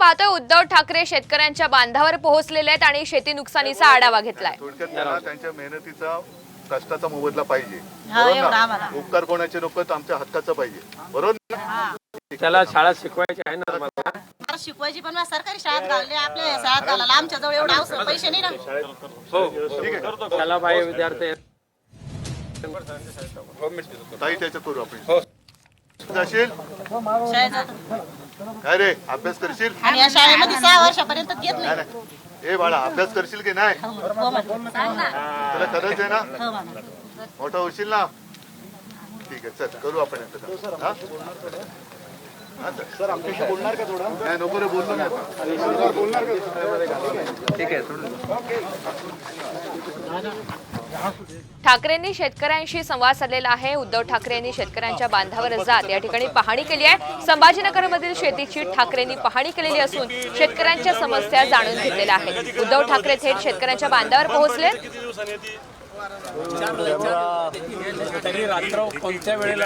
पाहतोय उद्धव ठाकरे शेतकऱ्यांच्या बांधावर पोहोचलेले आहेत आणि शेती नुकसानीचा आढावा घेतलाय. थोडक्यात त्यांना त्यांच्या मेहनतीचा कष्टाचा मोबदला पाहिजे. हा, बरोबर ना. उपकार कोणाचे नको तर आमच्या हक्काचा पाहिजे. बरोबर ना? त्याला शाळा शिकवायची आहे ना मला शिकवायची पण मला सरकारी शाळेत घालले आपल्या शाळेत घालायला. आमच्या जवळ एवढा अवसर पैसे नाही ना. हो. त्याला बाई विद्यार्थी. ताई त्याच्यात करू आपण. जाशील? शाळेत जातो. काय रे अभ्यास करशील आणि या शाळेमध्ये सहा वर्षापर्यंत घेत नाही ए बाळा अभ्यास करशील की नाही हो म्हणा. तुला खरंच आहे ना हो. मोठा होशील ना ठीक आहे चल करू आपण याचं काम. हा? हा, चल. नाही नको रे बोललो नाही आता. ठाकरेंनी शेतकऱ्यांशी संवाद साधलेला आहे. उद्धव ठाकरे यांनी शेतकऱ्यांच्या बांधावर जात या ठिकाणी पाहणी केली आहे. संभाजीनगरमधील शेतीची ठाकरेंनी पाहणी केलेली असून शेतकऱ्यांच्या समस्या जाणून घेतलेल्या आहेत. उद्धव ठाकरे थेट शेतकऱ्यांच्या बांधावर पोहोचले. तरी रात्र कोणत्या वेळेला